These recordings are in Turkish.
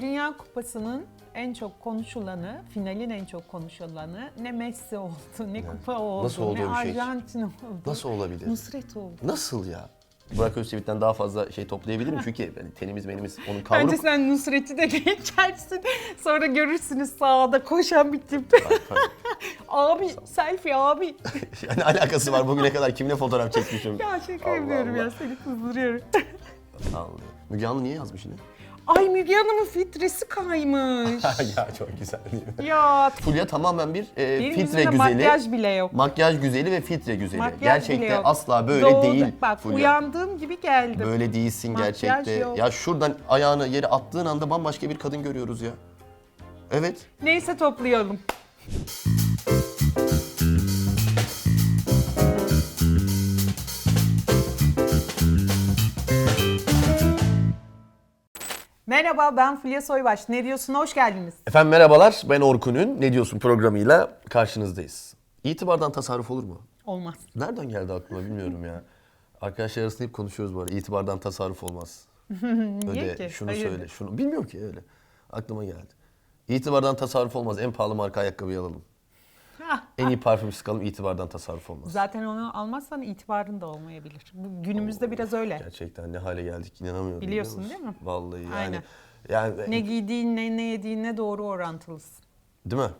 Dünya Kupası'nın en çok konuşulanı, finalin en çok konuşulanı ne Messi oldu, ne kupa oldu, Nasıl oldu ne şey? Arjantin oldu. Nasıl olabilir? Nusret oldu. Nasıl ya? Burak Özçivit'ten daha fazla şey toplayabilirim çünkü yani tenimiz menimiz onun Bence kavruk. sen Nusret'i de geçersin. Sonra görürsünüz sağda koşan bir tip. abi selfie abi. yani alakası var bugüne kadar kimle fotoğraf çekmişim. Ya şaka Allah yapıyorum Allah. ya seni kızdırıyorum. Allah. Müge Anlı niye yazmış yine? Ay Müge Hanım'ın filtresi kaymış. ya çok güzel değil mi? ya Fulya tamamen bir e, benim filtre yüzümde güzeli. makyaj bile yok. Makyaj güzeli ve filtre güzeli. Makyaj Gerçekte bile yok. asla böyle Doğru. değil Bak Fulya. uyandığım gibi geldim. Böyle değilsin Makyaj gerçekte. yok. Ya şuradan ayağını yere attığın anda bambaşka bir kadın görüyoruz ya. Evet. Neyse toplayalım. Merhaba ben Fulya Soybaş. Ne diyorsun? Hoş geldiniz. Efendim merhabalar. Ben Orkun'un Ne Diyorsun programıyla karşınızdayız. İtibardan tasarruf olur mu? Olmaz. Nereden geldi aklıma bilmiyorum ya. Arkadaşlar arasında hep konuşuyoruz bu arada. İtibardan tasarruf olmaz. Niye Öde, ki? şunu Hayırdır? söyle, şunu. Bilmiyorum ki öyle. Aklıma geldi. İtibardan tasarruf olmaz. En pahalı marka ayakkabıyı alalım. Hah, En iyi parfüm sıkalım. İtibardan tasarruf olmaz. Zaten onu almazsan itibarın da olmayabilir. Bu günümüzde biraz öyle. Gerçekten ne hale geldik inanamıyorum. biliyor Biliyorsun değil mi? Vallahi yani. Aynen. Yani Ne giydiğin, ne, ne yediğinle doğru orantılısın. değil mi?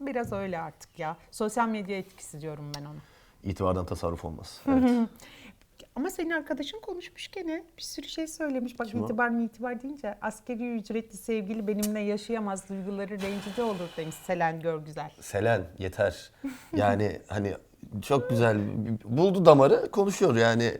Biraz öyle artık ya. Sosyal medya etkisi diyorum ben ona. İtibardan tasarruf olmaz. Evet. Ama senin arkadaşın konuşmuş gene. Bir sürü şey söylemiş. Bak Kim o? itibar mı itibar deyince askeri ücretli sevgili benimle yaşayamaz duyguları rencide olur demiş Selen Görgüzel. Selen yeter. Yani hani çok güzel buldu damarı konuşuyor yani.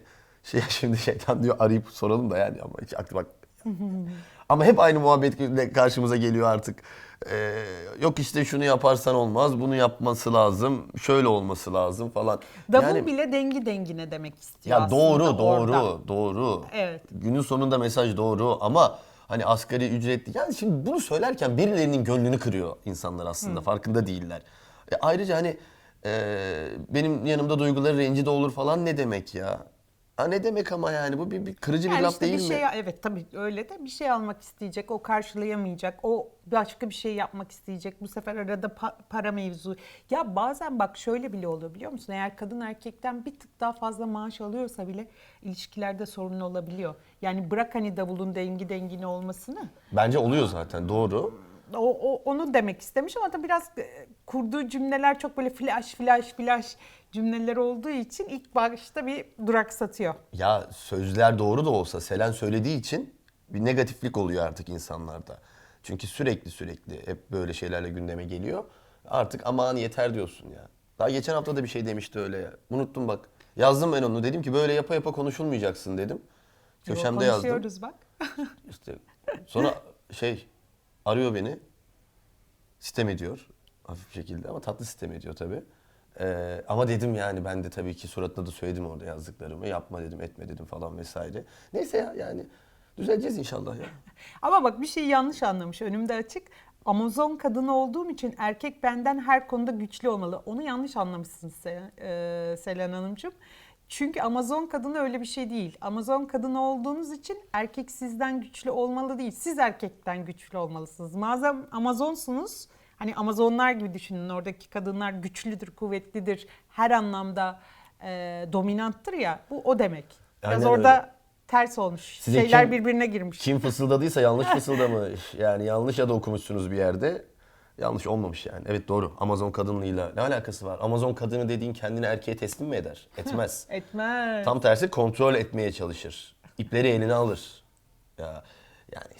Şey şimdi şeytan diyor arayıp soralım da yani ama hiç aklı bak. ama hep aynı muhabbetle karşımıza geliyor artık. Ee, yok işte şunu yaparsan olmaz, bunu yapması lazım, şöyle olması lazım falan. Davul yani, bile dengi dengine demek istiyor ya doğru, doğru, orada. doğru. Evet. Günün sonunda mesaj doğru ama hani asgari ücretli. Yani şimdi bunu söylerken birilerinin gönlünü kırıyor insanlar aslında. Farkında değiller. E, ayrıca hani e, benim yanımda duyguları rencide olur falan ne demek ya? Ha ne demek ama yani bu bir, bir kırıcı bir Yani laf işte değil bir mi? şey evet tabii öyle de bir şey almak isteyecek, o karşılayamayacak, o başka bir şey yapmak isteyecek. Bu sefer arada pa- para mevzu. Ya bazen bak şöyle bile oluyor biliyor musun? Eğer kadın erkekten bir tık daha fazla maaş alıyorsa bile ilişkilerde sorun olabiliyor. Yani bırak hani davulun dengi dengine olmasını. Bence oluyor zaten doğru. O, o- onu demek istemiş ama da biraz e, kurduğu cümleler çok böyle flash flash flash cümleler olduğu için ilk başta bir duraksatıyor. Ya sözler doğru da olsa Selen söylediği için bir negatiflik oluyor artık insanlarda. Çünkü sürekli sürekli hep böyle şeylerle gündeme geliyor. Artık aman yeter diyorsun ya. Daha geçen hafta da bir şey demişti öyle ya. Unuttum bak. Yazdım ben onu. Dedim ki böyle yapa yapa konuşulmayacaksın dedim. Köşemde yazdım. Konuşuyoruz bak. İşte sonra şey arıyor beni. Sistem ediyor. Hafif şekilde ama tatlı sistem ediyor tabii. Ee, ama dedim yani ben de tabii ki suratına da söyledim orada yazdıklarımı. Yapma dedim, etme dedim falan vesaire. Neyse ya yani düzeleceğiz inşallah ya. Ama bak bir şeyi yanlış anlamış. Önümde açık. Amazon kadını olduğum için erkek benden her konuda güçlü olmalı. Onu yanlış anlamışsın Se- e, Selen Hanımcığım. Çünkü Amazon kadını öyle bir şey değil. Amazon kadını olduğunuz için erkek sizden güçlü olmalı değil. Siz erkekten güçlü olmalısınız. Madem Amazonsunuz, hani Amazonlar gibi düşünün. Oradaki kadınlar güçlüdür, kuvvetlidir. Her anlamda e, dominanttır ya. Bu o demek. Biraz Aynen orada öyle. ters olmuş. Size Şeyler kim- birbirine girmiş. Kim fısıldadıysa yanlış fısıldamış. Yani yanlış ya da okumuşsunuz bir yerde. Yanlış olmamış yani. Evet doğru. Amazon kadınlığıyla ne alakası var? Amazon kadını dediğin kendini erkeğe teslim mi eder? Etmez. Etmez. Tam tersi kontrol etmeye çalışır. İpleri eline alır. Ya yani.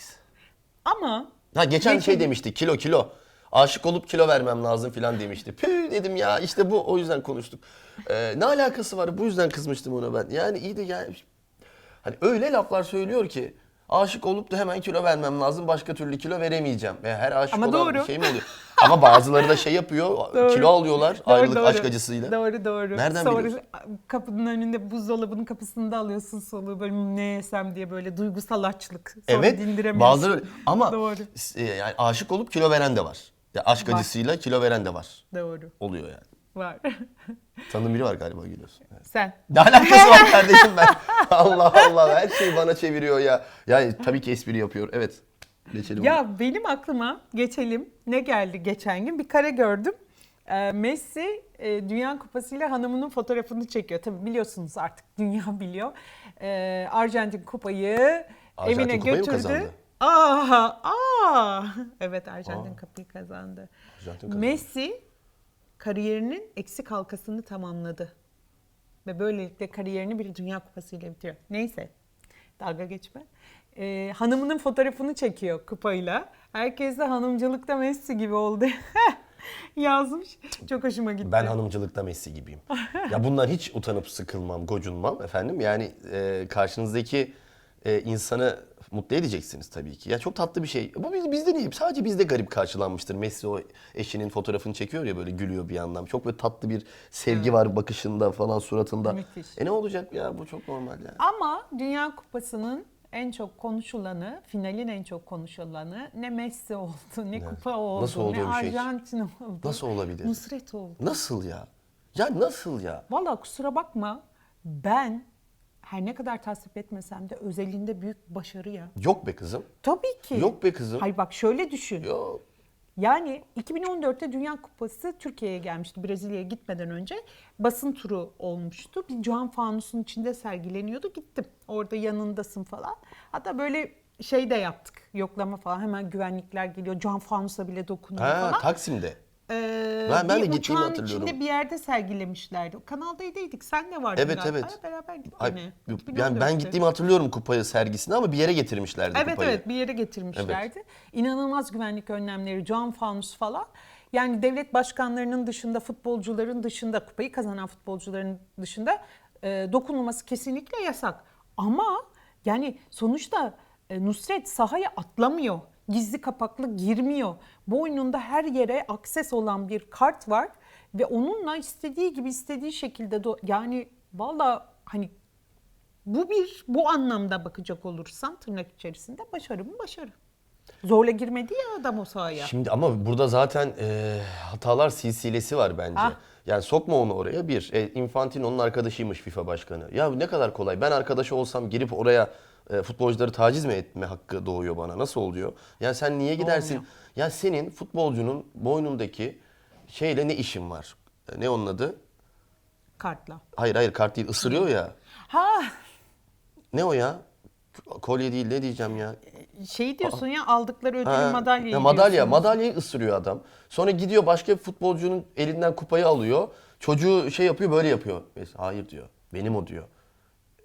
Ama Ha geçen Geçen- şey demişti kilo kilo. Aşık olup kilo vermem lazım filan demişti. Püh dedim ya işte bu o yüzden konuştuk. Ee, ne alakası var bu yüzden kızmıştım ona ben. Yani iyi de yani hani öyle laflar söylüyor ki aşık olup da hemen kilo vermem lazım başka türlü kilo veremeyeceğim. Ve her aşık Ama olan doğru. şey mi oluyor? Ama bazıları da şey yapıyor Doğru. kilo alıyorlar Doğru, ayrılık doğru. aşk acısıyla. Doğru doğru. Nereden Sonra biliyorsun? kapının önünde buzdolabının kapısında alıyorsun soluğu böyle ne yesem diye böyle duygusal açlık. Sonra Evet. dindiremiyorsun. Bazıları ama Doğru. e, yani aşık olup kilo veren de var. Ya aşk Var. acısıyla kilo veren de var. Doğru. Oluyor yani. Var. Tanıdığın biri var galiba gülüyorsun. Evet. Sen. Ne alakası var kardeşim ben? Allah Allah her şeyi bana çeviriyor ya. Yani tabii ki espri yapıyor. Evet. Geçelim. Ya benim aklıma geçelim ne geldi geçen gün bir kare gördüm. Ee, Messi e, Dünya Kupası ile hanımının fotoğrafını çekiyor. Tabii biliyorsunuz artık dünya biliyor. Ee, Arjantin kupayı Arjantin evine kupayı götürdü. kazandı? Aa, aa. Evet Arjantin Aa. kupayı kazandı. Arjantin kazandı. Messi kariyerinin eksik halkasını tamamladı. Ve böylelikle kariyerini bir Dünya Kupası ile bitiriyor. Neyse dalga geçme. Ee, hanımının fotoğrafını çekiyor kupayla. Herkes de hanımcılıkta Messi gibi oldu. Yazmış. Çok hoşuma gitti. Ben hanımcılıkta Messi gibiyim. ya bundan hiç utanıp sıkılmam, gocunmam efendim. Yani e, karşınızdaki e, insanı mutlu edeceksiniz tabii ki. Ya çok tatlı bir şey. Bu biz- bizde değil. Sadece bizde garip karşılanmıştır. Messi o eşinin fotoğrafını çekiyor ya böyle gülüyor bir yandan. Çok böyle tatlı bir sevgi var bakışında falan suratında. Müthiş. E ne olacak ya bu çok normal yani. Ama Dünya Kupası'nın en çok konuşulanı, finalin en çok konuşulanı ne Messi oldu, ne kupa oldu, Nasıl oldu ne şey? Arjantin oldu. Nasıl olabilir? Nusret oldu. Nasıl ya? Ya nasıl ya? Valla kusura bakma ben her ne kadar tasvip etmesem de özelinde büyük başarı ya. Yok be kızım. Tabii ki. Yok be kızım. Hayır bak şöyle düşün. Yok. Yani 2014'te Dünya Kupası Türkiye'ye gelmişti Brezilya'ya gitmeden önce. Basın turu olmuştu. Bir cam fanusun içinde sergileniyordu. Gittim. Orada yanındasın falan. Hatta böyle şey de yaptık. Yoklama falan. Hemen güvenlikler geliyor. Cam fanusa bile dokunuyor Ha, falan. Taksim'de. Ee, Ben- ben de bir gittiğimi uçağın hatırlıyorum. içinde bir yerde sergilemişlerdi. Kanal D'deydik. Sen de vardın Evet, galiba. evet. Beraber gittik Ay, yine. yani ben 2014'te. gittiğimi hatırlıyorum kupayı sergisine ama bir yere getirmişlerdi Evet kupayı. evet bir yere getirmişlerdi. İnanılmaz güvenlik önlemleri, cam fanus falan. Yani devlet başkanlarının dışında, futbolcuların dışında, kupayı kazanan futbolcuların dışında e, dokunulması kesinlikle yasak. Ama yani sonuçta e, Nusret sahaya atlamıyor. Gizli kapaklı girmiyor. Boynunda her yere akses olan bir kart var ve onunla istediği gibi istediği şekilde yani valla hani bu bir bu anlamda bakacak olursan tırnak içerisinde başarı mı başarı. Zorla girmedi ya adam o sahaya. Şimdi ama burada zaten e, hatalar silsilesi var bence. Ah. Yani sokma onu oraya bir. E, Infantino'nun arkadaşıymış FIFA başkanı. Ya ne kadar kolay. Ben arkadaşı olsam girip oraya e, futbolcuları taciz mi etme hakkı doğuyor bana? Nasıl oluyor? Yani sen niye gidersin? Olmuyor. Ya senin futbolcunun boynundaki şeyle ne işin var? E, Ne onun adı? Kartla. Hayır hayır kart değil ısırıyor ya. Ha Ne o ya? Kolye değil ne diyeceğim ya? şey diyorsun ya aldıkları ödülü Ha, madalyayı ya madalya, diyorsun. madalyayı ısırıyor adam. Sonra gidiyor başka bir futbolcunun elinden kupayı alıyor. Çocuğu şey yapıyor böyle yapıyor. Messi, hayır diyor. Benim o diyor.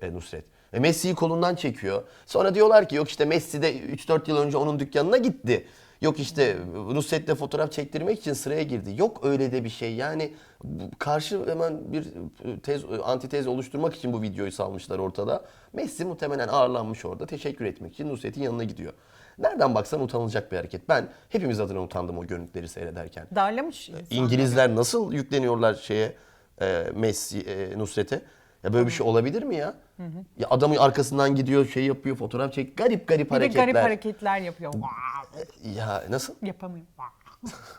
E, Nusret. Messi'yi kolundan çekiyor. Sonra diyorlar ki yok işte Messi de 3-4 yıl önce onun dükkanına gitti. Yok işte Nusret'le fotoğraf çektirmek için sıraya girdi. Yok öyle de bir şey. Yani karşı hemen bir tez, antitez oluşturmak için bu videoyu salmışlar ortada. Messi muhtemelen ağırlanmış orada. Teşekkür etmek için Nusret'in yanına gidiyor. Nereden baksan utanılacak bir hareket. Ben hepimiz adına utandım o görüntüleri seyrederken. Darlamış. İngilizler nasıl yükleniyorlar şeye e, Messi, e, Nusret'e? Ya böyle bir şey olabilir mi ya? Ya adamın arkasından gidiyor, şey yapıyor, fotoğraf çek. Garip garip Bir hareketler. garip hareketler yapıyor. Ya nasıl? Yapamıyor. Wow.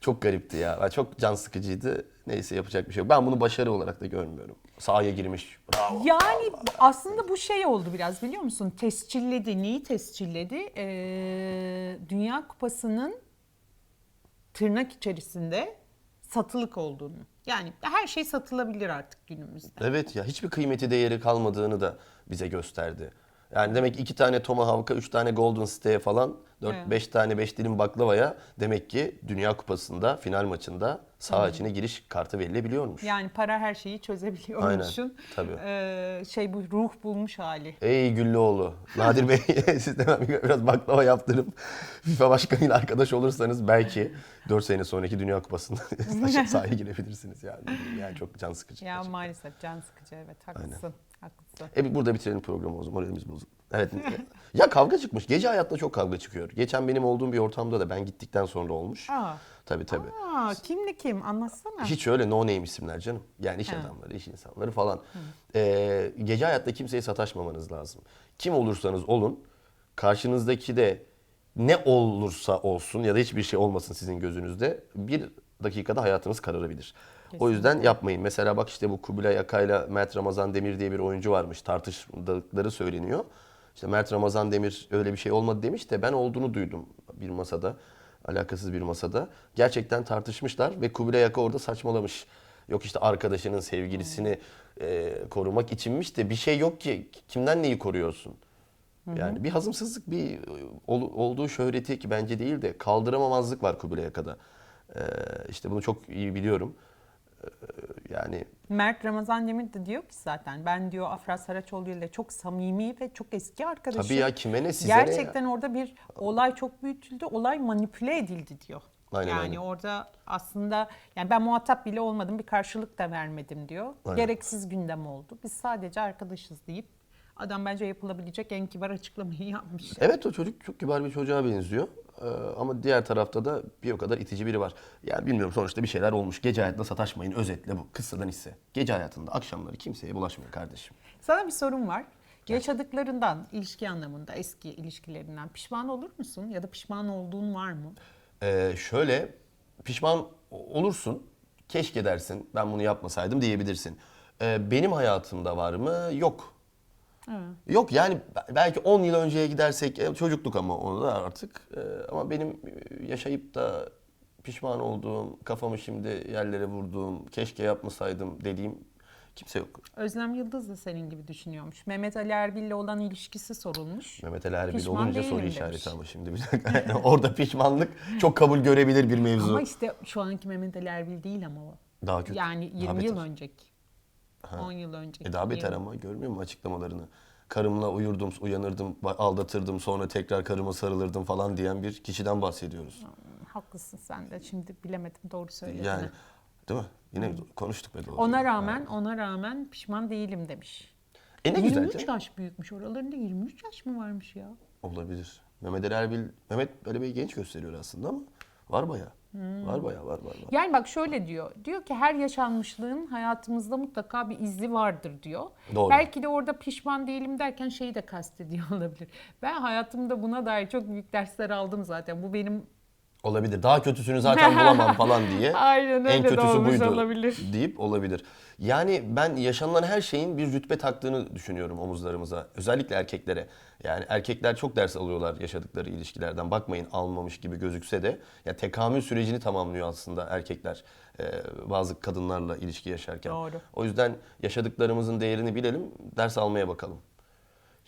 Çok garipti ya. Çok can sıkıcıydı. Neyse yapacak bir şey yok. Ben bunu başarı olarak da görmüyorum. Sahaya girmiş. Bravo. Yani aslında bu şey oldu biraz biliyor musun? Tescilledi. Neyi tescilledi? Ee, Dünya Kupası'nın tırnak içerisinde satılık olduğunu. Yani her şey satılabilir artık günümüzde. Evet ya hiçbir kıymeti değeri kalmadığını da bize gösterdi. Yani demek iki tane Tomahawk'a, üç tane Golden State'e falan, dört Evet. beş tane beş dilim baklavaya demek ki Dünya Kupası'nda final maçında saha içine giriş kartı verilebiliyormuş. Yani para her şeyi çözebiliyormuşsun. Aynen, tabii. Ee, şey bu ruh bulmuş hali. Ey Güllüoğlu, Nadir Bey siz de hemen biraz baklava yaptırıp FIFA başkanıyla arkadaş olursanız belki 4 sene sonraki Dünya Kupası'nda sahaya girebilirsiniz yani. Yani çok can sıkıcı. Ya gerçekten. maalesef can sıkıcı evet haklısın. Haklısın. E burada bitirelim programı o zaman moralimiz bozuldu. Evet. ya kavga çıkmış. Gece hayatta çok kavga çıkıyor. Geçen benim olduğum bir ortamda da ben gittikten sonra olmuş. Aa. Tabii tabii. Aa, kimle kim anlatsana. Hiç öyle no name isimler canım. Yani iş Ha. adamları, iş insanları falan. Ee, gece hayatta kimseye sataşmamanız lazım. Kim olursanız olun, karşınızdaki de ne olursa olsun ya da hiçbir şey olmasın sizin gözünüzde bir dakikada hayatınız kararabilir. O yüzden yapmayın. Mesela bak işte bu Kubilay Akay'la Mert Ramazan Demir diye bir oyuncu varmış. Tartıştıkları söyleniyor. İşte Mert Ramazan Demir öyle bir şey olmadı demiş de ben olduğunu duydum bir masada. Alakasız bir masada. Gerçekten tartışmışlar ve Kubilay Aka orada saçmalamış. Yok işte arkadaşının sevgilisini e, korumak içinmiş de bir şey yok ki. Kimden neyi koruyorsun? Yani bir hazımsızlık, bir e, ol- olduğu şöhreti ki bence değil de kaldıramamazlık var Kubilay Aka'da. Ee, işte bunu çok iyi biliyorum. Ee, yani Mert Ramazan Demir de diyor ki zaten ben diyor Afra Saraçoğlu ile çok samimi ve çok eski arkadaşım. tabii ya kime ne size ne ya? Gerçekten orada bir olay çok büyütüldü, olay manipüle edildi diyor. Aynen, yani aynen. orada aslında yani ben muhatap bile olmadım, bir karşılık da vermedim diyor. Aynen. Gereksiz gündem oldu. Biz sadece arkadaşız deyip adam bence yapılabilecek en kibar açıklamayı yapmış. Evet o çocuk çok kibar bir çocuğa benziyor. Ee, ama diğer tarafta da bir o kadar itici biri var. Yani bilmiyorum sonuçta bir şeyler olmuş. Gece hayatında sataşmayın özetle bu. Kıssadan hisse. Gece hayatında akşamları kimseye bulaşmayın kardeşim. Sana bir sorum var. Yaşadıklarından, ilişki anlamında, eski ilişkilerinden pişman olur musun? Ya da pişman olduğun var mı? Ee, şöyle pişman olursun. Keşke dersin ben bunu yapmasaydım diyebilirsin. Ee, benim hayatımda var mı? Yok. Yok yani belki 10 yıl önceye gidersek e, çocukluk ama onu da artık. Ee, ama benim e, yaşayıp da pişman olduğum, kafamı şimdi yerlere vurduğum, keşke yapmasaydım dediğim kimse yok. Özlem Yıldız da senin gibi düşünüyormuş. Mehmet Ali Erbil'le olan ilişkisi sorulmuş. Mehmet Ali Erbil Pişman olunca soru demiş. işareti ama şimdi bir dakika. Yani orada pişmanlık çok kabul görebilir bir mevzu. Ama işte şu anki Mehmet Ali Erbil değil ama o. Daha kötü. Yani daha 20 yıl beter. Önceki. 10 yıl önceki. E daha beter 20. ama görmüyor musun açıklamalarını? Karımla uyurdum, uyanırdım, aldatırdım, sonra tekrar karıma sarılırdım falan diyen bir kişiden bahsediyoruz. Haklısın sen de. Şimdi bilemedim doğru söyledin. Yani değil mi? Yine konuştuk be doğru. Ona rağmen ona rağmen pişman değilim demiş. E ne güzel 23 canım. yaş büyükmüş. Oralarında 23 yaş mı varmış ya? Olabilir. Mehmet Ali Erbil, Mehmet böyle bir genç gösteriyor aslında ama var bayağı. Hmm. Var bayağı, var var. var. Yani bak şöyle diyor. Diyor ki her yaşanmışlığın hayatımızda mutlaka bir izi vardır diyor. Doğru. Belki de orada pişman değilim derken şeyi de kastediyor olabilir. Ben hayatımda buna dair çok büyük dersler aldım zaten. Bu benim Olabilir. Daha kötüsünü zaten bulamam falan diye. Aynen öyle en de kötüsü olmuş buydu olabilir. deyip olabilir. Yani ben yaşanılan her şeyin bir rütbe taktığını düşünüyorum omuzlarımıza. Özellikle erkeklere. Yani erkekler çok ders alıyorlar yaşadıkları ilişkilerden. Bakmayın almamış gibi gözükse de ya tekamül sürecini tamamlıyor aslında erkekler e, bazı kadınlarla ilişki yaşarken. Doğru. O yüzden yaşadıklarımızın değerini bilelim, ders almaya bakalım.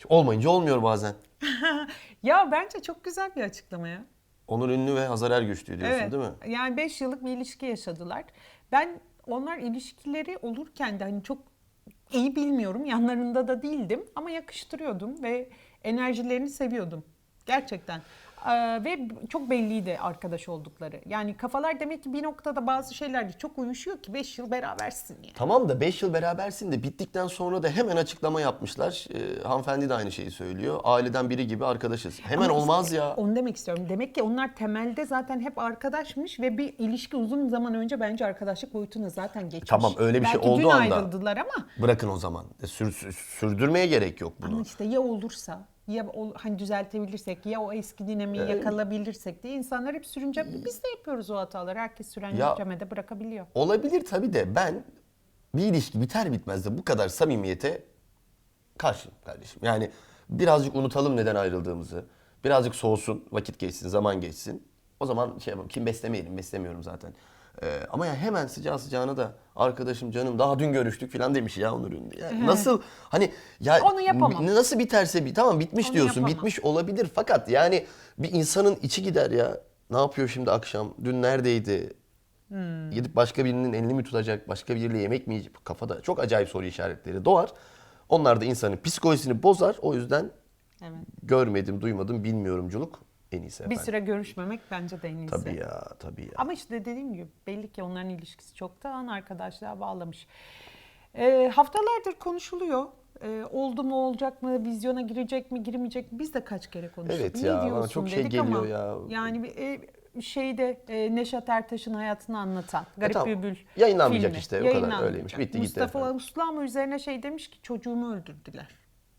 Olmayınca olmuyor bazen. ya bence çok güzel bir açıklama ya. Onur Ünlü ve Hazar Ergüçlü diyorsun Evet. değil mi? Yani 5 yıllık bir ilişki yaşadılar. Ben onlar ilişkileri olurken de hani çok iyi bilmiyorum. Yanlarında da değildim ama yakıştırıyordum ve enerjilerini seviyordum. Gerçekten. Ee, ve çok belliydi arkadaş oldukları. Yani kafalar demek ki bir noktada bazı şeylerde çok uyuşuyor ki 5 yıl berabersin yani. Tamam da 5 yıl berabersin de bittikten sonra da hemen açıklama yapmışlar. Ee, hanımefendi de aynı şeyi söylüyor. Aileden biri gibi arkadaşız. Hemen Ama olmaz işte ya. Onu demek istiyorum. Demek ki onlar temelde zaten hep arkadaşmış ve bir ilişki uzun zaman önce bence arkadaşlık boyutunu zaten geçmiş. Tamam, öyle bir şey Belki olduğu dün anda- ayrıldılar ama Bırakın o zaman. E, sür- sürdürmeye gerek yok bunu. Ama işte ya olursa ya ol- hani düzeltebilirsek ya o eski dinamiği yakalabilirsek diye insanlar hep sürünce biz de yapıyoruz o hataları. Herkes yükleme bırakabiliyor. Olabilir tabii de ben bir ilişki biter bitmez de bu kadar samimiyete karşıyım kardeşim. Yani birazcık unutalım neden ayrıldığımızı. Birazcık soğusun, vakit geçsin, zaman geçsin. O zaman şey yapalım, kim beslemeyelim, beslemiyorum zaten. Ee, ama ya hemen sıcağı sıcağına da arkadaşım canım daha dün görüştük falan demiş ya Onur Ünlü. Ya nasıl hani ya Onu yapamam. nasıl biterse bir tamam bitmiş Onu diyorsun. yapamam. Bitmiş olabilir fakat yani bir insanın içi gider ya. Ne yapıyor şimdi akşam? Dün neredeydi? Hmm. Gidip başka birinin elini mi tutacak, başka biriyle yemek mi yiyecek? Kafada çok acayip soru işaretleri doğar. Onlar da insanın psikolojisini bozar. O yüzden Evet. görmedim, duymadım, bilmiyorumculuk en iyisi Bir efendim. süre görüşmemek bence de en iyisi. Tabii ya, tabii ya. Ama işte dediğim gibi belli ki onların ilişkisi çoktan arkadaşlığa bağlamış. Ee, haftalardır konuşuluyor. Ee, oldu mu olacak mı, vizyona girecek mi girmeyecek mi biz de kaç kere konuştuk. Evet Ne ya, bana diyorsun çok şey dedik geliyor ama ya. Yani bir, e, şeyde e, Neşet Ertaş'ın hayatını anlatan Garip E tamam. Bülbül Yayınlanmayacak filmi. işte, o kadar. Öyleymiş, bitti gitti Mustafa. Uslu ama üzerine şey demiş ki çocuğumu öldürdüler.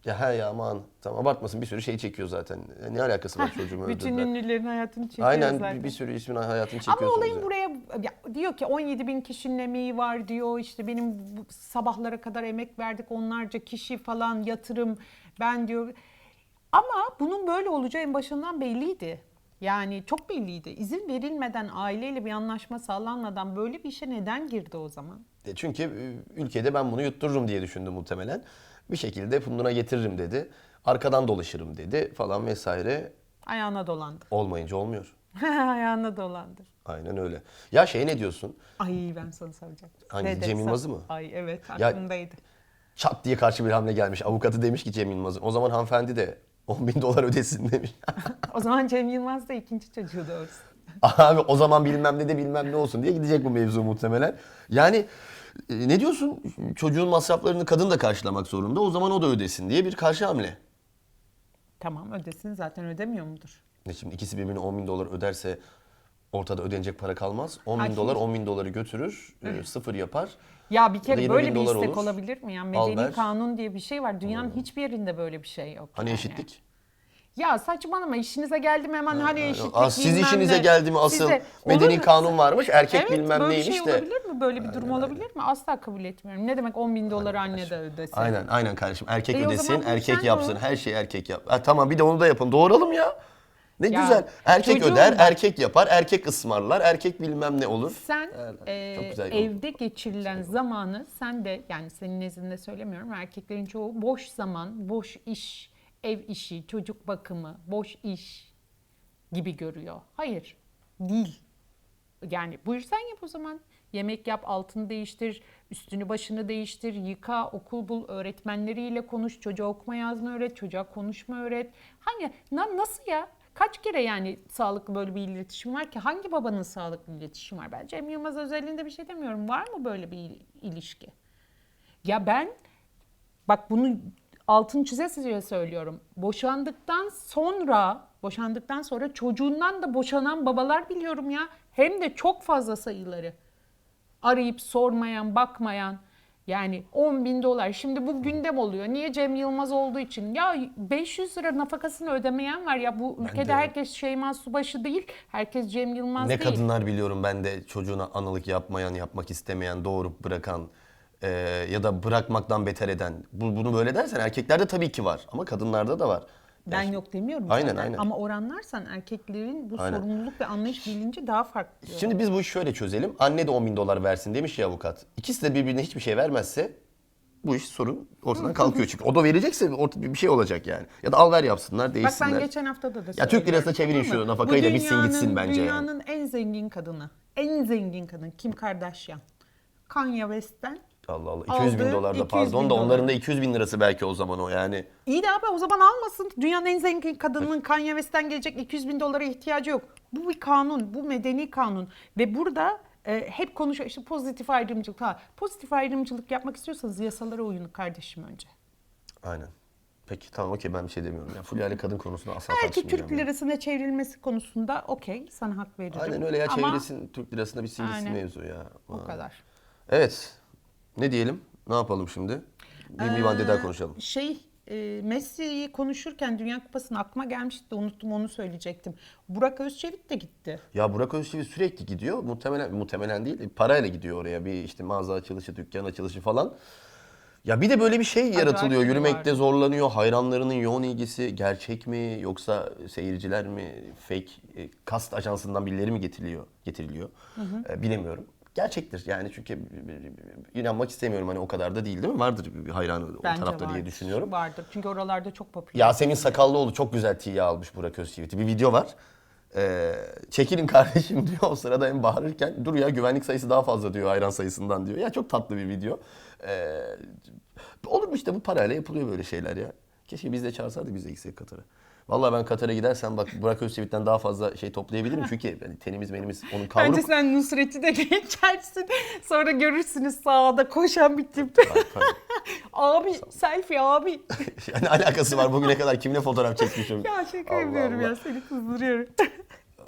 Ya he ya aman. Tamam abartmasın bir sürü şey çekiyor zaten. E, Ne alakası var çocuğumu Bütün ünlülerin hayatını çekiyor Aynen zaten. bir, bir sürü ismin hayatını çekiyorsunuz. Ama olayın ya. buraya ya diyor ki 17 bin kişinin emeği var diyor işte benim bu sabahlara kadar emek verdik onlarca kişi falan yatırım ben diyor Ama bunun böyle olacağı en başından belliydi. Yani çok belliydi. İzin verilmeden, aileyle bir anlaşma sağlanmadan böyle bir işe neden girdi o zaman? E, Çünkü e, ülkede ben bunu yuttururum diye düşündü muhtemelen. Bir şekilde funduna getiririm dedi. Arkadan dolaşırım dedi falan vesaire. Ayağına dolandı. Olmayınca olmuyor. Ayağına dolandı. Aynen öyle. Ya şey ne diyorsun? Ay ben sana soracaktım. Hangisi, Ne Cem? Yılmaz'ı mı? Ay evet Ya- aklımdaydı. Çat diye karşı bir hamle gelmiş. Avukatı demiş ki Cem Yılmaz'ın. O zaman hanımefendi de 10 bin dolar ödesin demiş. O zaman Cem Yılmaz da ikinci çocuğu doğrusu. Abi o zaman bilmem ne de bilmem ne olsun diye gidecek bu mevzu muhtemelen. Yani e, ne diyorsun? Çocuğun masraflarını kadın da karşılamak zorunda. O zaman o da ödesin diye bir karşı hamle. Tamam ödesin zaten ödemiyor mudur? Ne şimdi ikisi birbirine 10 bin dolar öderse ortada ödenecek para kalmaz. 10 bin Ay, dolar hiç- 10 bin doları götürür, e, sıfır yapar. Ya bir kere 20 böyle bin bir dolar istek olur. olabilir mi? Yani Al medeni ver. kanun diye bir şey var. Dünyanın hiçbir yerinde böyle bir şey yok. Hani yani. eşitlik? Ya saçmalama işinize geldi mi hemen hani eşitlik Aa, siz bilmem işinize ne. geldi mi asıl Size- medeni Olur kanun varmış, erkek evet, bilmem böyle bir neymiş şey de. olabilir mi? Böyle bir durum olabilir mi? Asla kabul etmiyorum. Ne demek 10 bin dolar anne de ödesin? Aynen aynen kardeşim. Erkek E, o ödesin, bu erkek sen yapsın. Her şeyi erkek yap. Ha, tamam bir de onu da yapın. Doğuralım ya. Ne Ya, güzel. Erkek çocuğum öder, bak- erkek yapar, erkek ısmarlar, erkek bilmem ne olur. Sen e, çok güzel evde geçirilen zamanı sen de yani senin nezdinde söylemiyorum erkeklerin çoğu boş zaman, boş iş, ev işi, çocuk bakımı, boş iş gibi görüyor. Hayır, değil. Yani buyur sen yap o zaman. Yemek yap, altını değiştir, üstünü başını değiştir, yıka, okul bul, öğretmenleriyle konuş, çocuğa okuma yazma öğret, çocuğa konuşma öğret. Hangi, na, nasıl ya? Kaç kere yani sağlıklı böyle bir iletişim var ki? Hangi babanın sağlıklı iletişim var? Ben Cem Yılmaz özelliğinde bir şey demiyorum. Var mı böyle bir il- ilişki? Ya ben bak bunu altın çize size söylüyorum. Boşandıktan sonra, boşandıktan sonra çocuğundan da boşanan babalar biliyorum ya. Hem de çok fazla sayıları. Arayıp sormayan, bakmayan. Yani 10 bin dolar. Şimdi bu gündem oluyor. Niye Cem Yılmaz olduğu için? Ya 500 lira nafakasını ödemeyen var ya. Bu ülkede de. herkes Şeyma Subaşı değil. Herkes Cem Yılmaz Ne değil. kadınlar biliyorum ben de çocuğuna analık yapmayan, yapmak istemeyen, doğurup bırakan e, ya da bırakmaktan beter eden. Bu, bunu böyle dersen erkeklerde tabii ki var ama kadınlarda da var. Ben Yani yok demiyorum Aynen, zaten. aynen. Ama oranlarsan erkeklerin bu Aynen. sorumluluk ve anlayış bilinci daha farklı. Şimdi biz bu işi şöyle çözelim. Anne de 10 bin dolar versin demiş ya avukat. İkisi de birbirine hiçbir şey vermezse bu iş sorun ortadan kalkıyor çünkü. O da verecekse orta bir şey olacak yani. Ya da al ver yapsınlar Bak değişsinler. ben geçen haftada da Ya Türk lirasına çevirin tamam mı? şu nafakayı Bu da bitsin dünyanın- gitsin bence yani. Dünyanın en zengin kadını, en zengin kadın Kim Kardashian. Kanye West'ten. Allah Allah 200 bin Aldı, dolar da 200 pardon bin da onların da 200 bin lirası belki o zaman o yani. İyi de abi o zaman almasın. Dünyanın en zengin kadının Kanye West'ten gelecek 200 bin dolara ihtiyacı yok. Bu bir kanun, bu medeni kanun. Ve burada e, hep konuşuyor işte pozitif ayrımcılık. Ha, pozitif ayrımcılık yapmak istiyorsanız yasalara uyun kardeşim önce. Aynen. Peki tamam okey ben bir şey demiyorum. Ya Fulya ile kadın konusunda asla Belki tartışmayacağım. Türk yani. lirasına çevrilmesi konusunda okey sana hak veririm. Aynen öyle ya Ama çevresin Türk lirasında bir Aynen. mevzu ya. o kadar. Evet. Ne diyelim? Ne yapalım şimdi? Bir, bir madde daha konuşalım. Şey e, Messi'yi konuşurken Dünya Kupası'nın aklıma gelmişti de unuttum onu söyleyecektim. Burak Özçevit de gitti. Ya Burak Özçivit sürekli gidiyor. Muhtemelen muhtemelen değil. Parayla gidiyor oraya. Bir işte mağaza açılışı, dükkan açılışı falan. Ya bir de böyle bir şey yaratılıyor. biri Yürümekte var. zorlanıyor. Hayranlarının yoğun ilgisi gerçek mi yoksa seyirciler mi fake e, kast ajansından birileri mi getiriliyor? Getiriliyor. E, bilemiyorum. Gerçektir yani çünkü inanmak istemiyorum hani o kadar da değil değil mi? Vardır bir hayranı o Bence tarafta diye vardır, düşünüyorum. Vardır. Çünkü oralarda çok popüler. Yasemin Sakallıoğlu çok güzel tiye almış Burak Özçivit'i. Bir video var. Ee, çekilin kardeşim diyor o sırada hem bağırırken dur ya güvenlik sayısı daha fazla diyor hayran sayısından diyor. Ya çok tatlı bir video. Ee, olur mu işte bu parayla yapılıyor böyle şeyler ya. Keşke biz de çağırsaydık biz de gitsek Katar'a. Vallahi ben Katar'a gidersem bak Burak Özçivit'ten daha fazla şey toplayabilirim çünkü hani tenimiz menimiz onun kavruk. Bence sen Nusret'i de geçersin. Sonra görürsünüz sağda koşan bir tip. abi selfie abi. yani alakası var bugüne kadar kimle fotoğraf çekmişim. ya şaka Allah yapıyorum Allah. ya seni kızdırıyorum.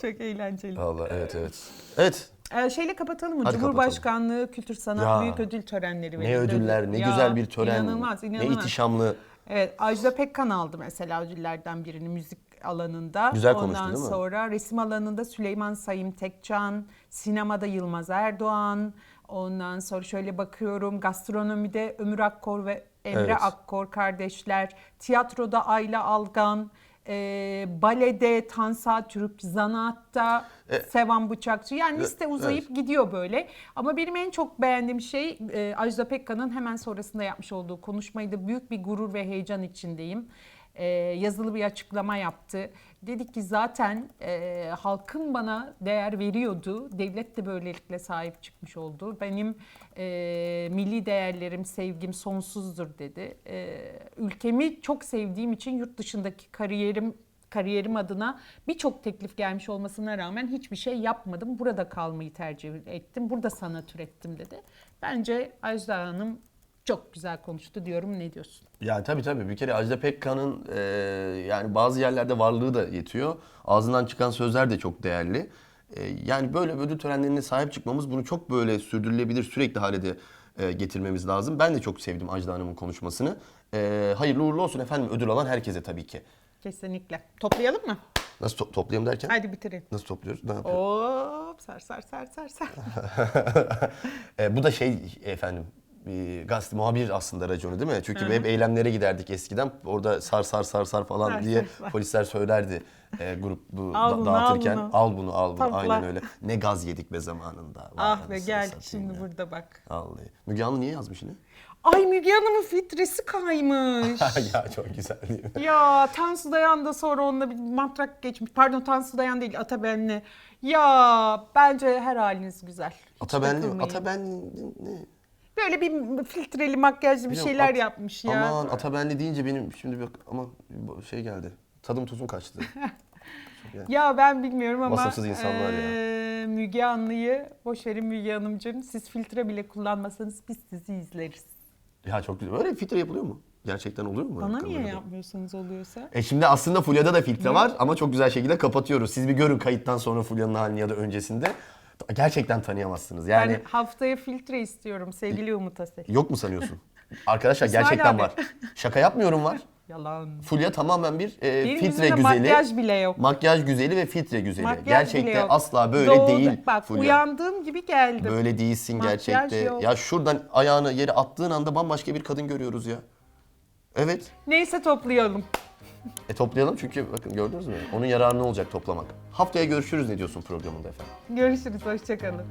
çok eğlenceli. Allah evet evet. Evet Ee, şeyle kapatalım mı? Hadi Cumhurbaşkanlığı Kültür Sanat Ya. Büyük Ödül törenleri. ne verildi. ödüller ne Ya, güzel bir tören. İnanılmaz, Ne inanılmaz. Evet, Ajda Pekkan aldı mesela ödüllerden birini müzik alanında. Güzel konuştu, Ondan değil mi? sonra resim alanında Süleyman Sayım Tekcan, sinemada Yılmaz Erdoğan. Ondan sonra şöyle bakıyorum gastronomide Ömür Akkor ve Emre Evet. Akkor kardeşler, tiyatroda Ayla Algan, e, balede Tansa Türk, zanaatta Sevan Bıçakçı. Yani liste uzayıp gidiyor böyle. Ama benim en çok beğendiğim şey e, Ajda Pekkan'ın hemen sonrasında yapmış olduğu konuşmaydı. Büyük bir gurur ve heyecan içindeyim. E, yazılı bir açıklama yaptı. Dedi ki zaten e, halkın bana değer veriyordu. Devlet de böylelikle sahip çıkmış oldu. Benim e, milli değerlerim, sevgim sonsuzdur dedi. E, ülkemi çok sevdiğim için yurt dışındaki kariyerim kariyerim adına birçok teklif gelmiş olmasına rağmen hiçbir şey yapmadım. Burada kalmayı tercih ettim. Burada sanat ürettim dedi. Bence Ajda Hanım çok güzel konuştu diyorum. Ne diyorsun? Ya tabii tabii bir kere Ajda Pekkan'ın e, yani bazı yerlerde varlığı da yetiyor. Ağzından çıkan sözler de çok değerli. E, yani böyle ödül törenlerine sahip çıkmamız bunu çok böyle sürdürülebilir sürekli hale de e, getirmemiz lazım. Ben de çok sevdim Ajda Hanım'ın konuşmasını. E, hayırlı uğurlu olsun efendim ödül alan herkese tabii ki. Kesinlikle. Toplayalım mı? Nasıl to- toplayalım derken? Hadi bitirelim. Nasıl topluyoruz? Ne yapıyoruz? Hop sar sar sar sar sar. E, bu da şey efendim bir gazete muhabir aslında raconu değil mi? Çünkü hep eylemlere giderdik eskiden. Orada sar sar sar sar falan Sar, diye sar, sar. polisler söylerdi e, grup bu Al da- bunu, dağıtırken. al bunu. Al bunu al bunu aynen öyle. Ne gaz yedik be zamanında. Vay ah be anasını gel satayım şimdi ya. burada bak. Vallahi. Müge Anlı niye yazmış yine? Ay Müge Hanım'ın filtresi kaymış. ya çok güzel değil mi? ya Tansu Dayan da sonra onunla bir matrak geçmiş. Pardon Tansu Dayan değil Atabenli. Ya bence her haliniz güzel. Hiç Atabenli, takılmayın. Atabenli ne? Böyle bir filtreli makyajlı bir şeyler at- yapmış ya. Aman Atabenli deyince benim şimdi bir ama şey geldi. Tadım tuzum kaçtı. Ya ben bilmiyorum ama Vasıfsız insanlar ya. eee, Müge Anlı'yı boş verin Müge Hanımcığım. Siz filtre bile kullanmasanız biz sizi izleriz. ya çok güzel. Öyle filtre yapılıyor mu? Gerçekten oluyor mu? Bana niye Kamerada? yapmıyorsunuz oluyorsa? E şimdi aslında Fulya'da da filtre var ama çok güzel şekilde kapatıyoruz. Siz bir görün kayıttan sonra Fulya'nın halini ya da öncesinde. Gerçekten tanıyamazsınız. Yani Ben haftaya filtre istiyorum sevgili Umut Asel. yok mu sanıyorsun? Arkadaşlar İsmail gerçekten abi. var. Şaka yapmıyorum var. Yalan. Fulya tamamen bir e, Benim filtre yüzümde güzeli. makyaj bile yok. Makyaj güzeli ve filtre güzeli. Makyaj bile gerçekten yok. asla böyle Doğdu. değil Bak Fulya. uyandığım gibi geldim. Böyle değilsin Makyaj gerçekte. yok. Ya şuradan ayağını yere attığın anda bambaşka bir kadın görüyoruz ya. Evet. Neyse toplayalım. E toplayalım çünkü bakın gördünüz mü? Onun yararına olacak toplamak. Haftaya görüşürüz ne diyorsun programında efendim? Görüşürüz. Hoşçakalın.